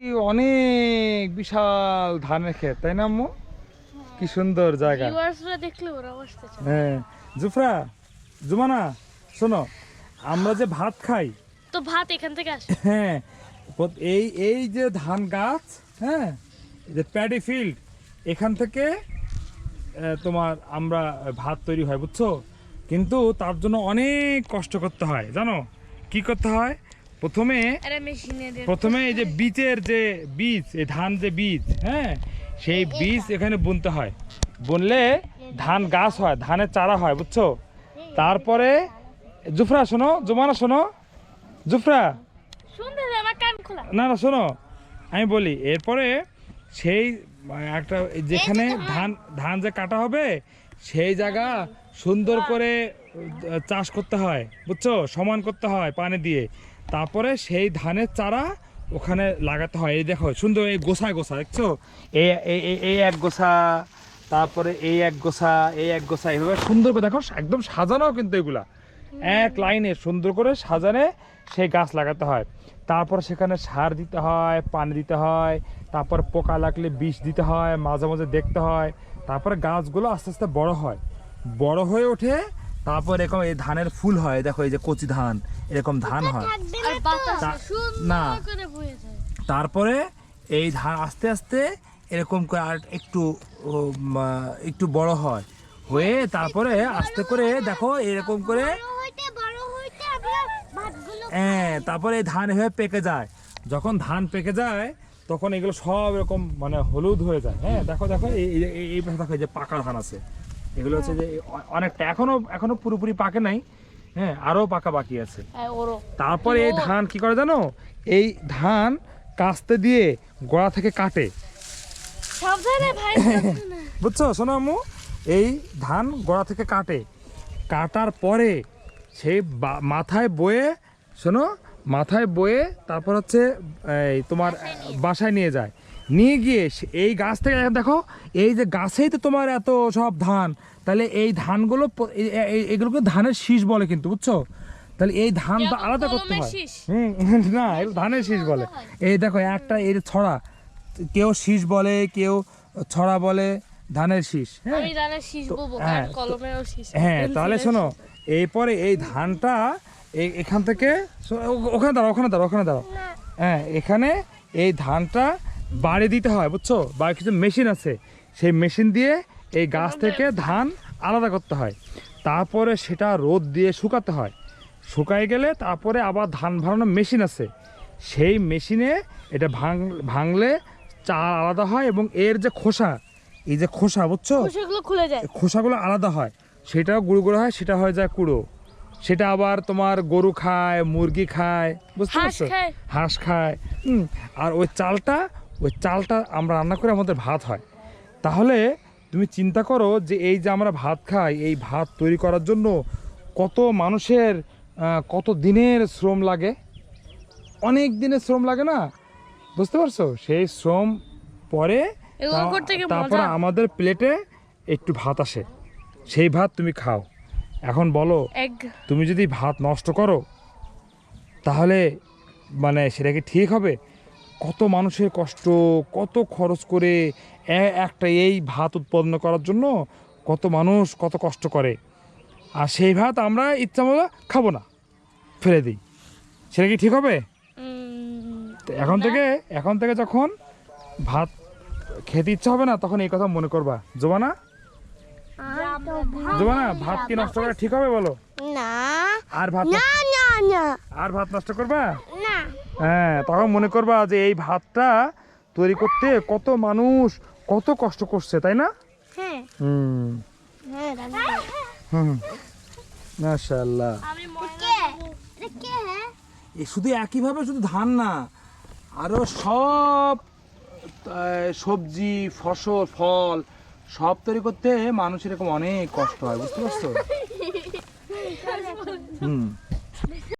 কি অনেক বিশাল ধানের ক্ষেত তাই না আম্মু? কি সুন্দর জায়গা। হ্যাঁ। জুফরা জুমানা শোনো আমরা যে ভাত খাই তো ভাত এখান থেকে আসে। হ্যাঁ এই এই যে ধান গাছ হ্যাঁ যে প্যাডি ফিল্ড এখান থেকে তোমার আমরা ভাত তৈরি হয় বুঝছ? কিন্তু তার জন্য অনেক কষ্ট করতে হয় জানো? কি করতে হয়? প্রথমে প্রথমে এই যে বীজের যে বীজ এই ধান যে বীজ হ্যাঁ? সেই বীজ এখানে বুনতে হয়। বুনলে ধান গাছ হয় ধানের চারা হয় বুঝছ? তারপরে জুফরা শোনো জুমানা শোনো। জুফরা। না না শোনো। আমি বলি এরপরে সেই একটা যেখানে ধান। ধান যে কাটা হবে সেই জায়গা সুন্দর করে চাষ করতে হয় বুঝছ? সমান করতে হয় পানি দিয়ে। তারপরে সেই ধানের চারা ওখানে লাগাতে হয়। এই দেখো, সুন্দর এই গোছায় গোছা, দেখছ? এই- এই এক গোছা, তারপরে এই এক গোছা, এই এক গোছা, এইভাবে সুন্দর করে দেখো, একদম সাজানো কিন্তু এগুলা। এক লাইনে সুন্দর করে সাজানে সেই গাছ লাগাতে হয়। তারপর সেখানে সার দিতে হয়, পানি দিতে হয়, তারপর পোকা লাগলে বিষ দিতে হয়, মাঝে মাঝে দেখতে হয়। তারপরে গাছগুলো আস্তে আস্তে বড় হয়। বড় হয়ে ওঠে তারপর এরকম এই ধানের ফুল হয় দেখো এই যে কচি ধান এরকম ধান হয়। না। করে বয়ে যায়। তারপরে এই ধান আস্তে আস্তে এরকম করে আর একটু একটু বড় হয়। হয়ে তারপরে আস্তে করে দেখো এরকম করে হইতে বড় হইতে আপনার ভাতগুলো হ্যাঁ তারপরে এই ধান হয়ে পেকে যায়। যখন ধান পেকে যায় তখন এগুলো সব এরকম মানে হলুদ হয়ে যায়। হ্যাঁ দেখো দেখো এই এই- এই- এই পাশে দেখো এই যে পাকা ধান আছে। এগুলো হচ্ছে যে অনেকটা এখনও এখনও পুরোপুরি পাকে নাই হ্যাঁ আরও পাকা বাকি আছে। হ্যাঁ তারপরে এই ধান কি করে জানো? এই ধান কাস্তে দিয়ে গোড়া থেকে কাটে। বুঝছ শোনো আম্মু? এই ধান গোড়া থেকে কাটে। কাটার পরে সেই মাথায় বয়ে শোনো মাথায় বয়ে তারপর হচ্ছে এই তোমার বাসায় নিয়ে যায়। নিয়ে গিয়ে এই গাছ থেকে দেখো এই যে গাছেই তো তোমার এত সব ধান। তাহলে এই ধানগুলো এগুলোকে ধানের শীষ বলে কিন্তু বুঝছ? তাহলে এই ধান তো আলাদা করতে হয়। হুম না ধানের শীষ বলে। এই দেখো একটা এর ছড়া কেউ শীষ বলে কেউ ছড়া বলে ধানের শীষ হ্যাঁ। হ্যাঁ, হ্যাঁ তাহলে শোনো এরপরে এই ধানটা এখান থেকে ওখানে দাঁড়াও ওখানে দাঁড়াও ওখানে দাঁড়াও। হ্যাঁ এখানে এই ধানটা বাড়ি দিতে হয় বুঝছ? বা কিছু মেশিন আছে। সেই মেশিন দিয়ে এই গাছ থেকে ধান আলাদা করতে হয়। তারপরে সেটা রোদ দিয়ে শুকাতে হয়। শুকায় গেলে তারপরে আবার ধান ভাঙানোর মেশিন আছে। সেই মেশিনে এটা ভাঙ ভাঙলে চাল আলাদা হয় এবং এর যে খোসা এই যে খোসা বুঝছ? খুলে যায়। খোসাগুলো আলাদা হয়। সেটাও গুঁড়ো গুঁড়ো হয় সেটা হয়ে যায় কুড়ো। সেটা আবার তোমার গরু খায় মুরগি খায় বুঝতে পারছ? হাঁস খায় হুম। আর ওই চালটা ওই চালটা আমরা রান্না করে আমাদের ভাত হয়। তাহলে তুমি চিন্তা করো যে এই যে আমরা ভাত খাই এই ভাত তৈরি করার জন্য কত মানুষের কত দিনের শ্রম লাগে? অনেক দিনের শ্রম লাগে না? বুঝতে পারছ? সেই শ্রম পরে তারপরে আমাদের প্লেটে একটু ভাত আসে। সেই ভাত তুমি খাও। এখন বলো তুমি যদি ভাত নষ্ট করো তাহলে মানে সেটা কি ঠিক হবে? কত মানুষের কষ্ট কত খরচ করে একটা এই ভাত উৎপন্ন করার জন্য কত মানুষ কত কষ্ট করে। আর সেই ভাত আমরা ইচ্ছা মতো খাব না ফেলে দিই। সেটা কি ঠিক হবে? তো এখন থেকে এখন থেকে যখন ভাত খেতে ইচ্ছা হবে না তখন এই কথা মনে করবা। জোবানা জোবানা ভাত কি নষ্ট করা ঠিক হবে বলো? না। আর ভাত না না না। আর ভাত নষ্ট করবা? হ্যাঁ তখন মনে করবা যে এই ভাতটা তৈরি করতে কত মানুষ কত কষ্ট করছে তাই না? হ্যাঁ। হুম। হ্যাঁ হুম। মাশাআল্লাহ। হ্যাঁ? এই শুধু একইভাবে শুধু ধান না আরও সব সবজি ফসল ফল সব তৈরি করতে মানুষের এরকম অনেক কষ্ট হয় বুঝতে পারছ? হুম।